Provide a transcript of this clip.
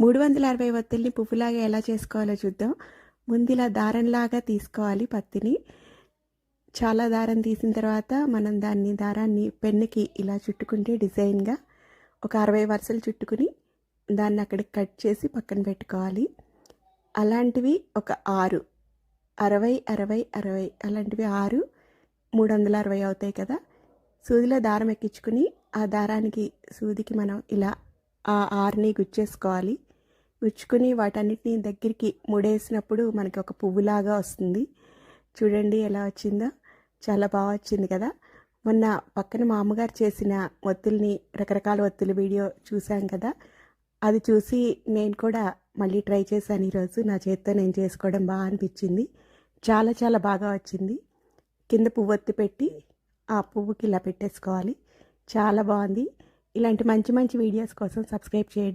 మూడు వందల అరవై ఒత్తిల్ని పువ్వులాగా ఎలా చేసుకోవాలో చూద్దాం. ముందు ఇలా దారంలాగా తీసుకోవాలి పత్తిని. చాలా దారం తీసిన తర్వాత మనం దాన్ని దారాన్ని పెన్నుకి ఇలా చుట్టుకుంటే డిజైన్గా ఒక అరవై వరుసలు చుట్టుకుని దాన్ని అక్కడికి కట్ చేసి పక్కన పెట్టుకోవాలి. అలాంటివి ఒక ఆరు. అరవై అరవై అరవై అలాంటివి ఆరు మూడు వందల అరవై అవుతాయి కదా. సూదిలో దారం ఎక్కించుకుని ఆ దారానికి సూదికి మనం ఇలా ఆ ఆరుని గుచ్చేసుకోవాలి. గుచ్చుకుని వాటన్నిటిని దగ్గరికి ముడేసినప్పుడు మనకి ఒక పువ్వులాగా వస్తుంది. చూడండి ఎలా వచ్చిందో. చాలా బాగా వచ్చింది కదా. మొన్న పక్కన మా అమ్మగారు చేసిన ఒత్తుల్ని రకరకాల ఒత్తుల వీడియో చూసాం కదా. అది చూసి నేను కూడా మళ్ళీ ట్రై చేశాను ఈరోజు. నా చేతితో నేను చేసుకోవడం బాగా అనిపించింది. చాలా చాలా బాగా వచ్చింది. కింద పువ్వు ఒత్తి పెట్టి ఆ పువ్వుకి ఇలా పెట్టేసుకోవాలి. చాలా బాగుంది. ఇలాంటి మంచి మంచి వీడియోస్ కోసం సబ్స్క్రైబ్ చేయండి.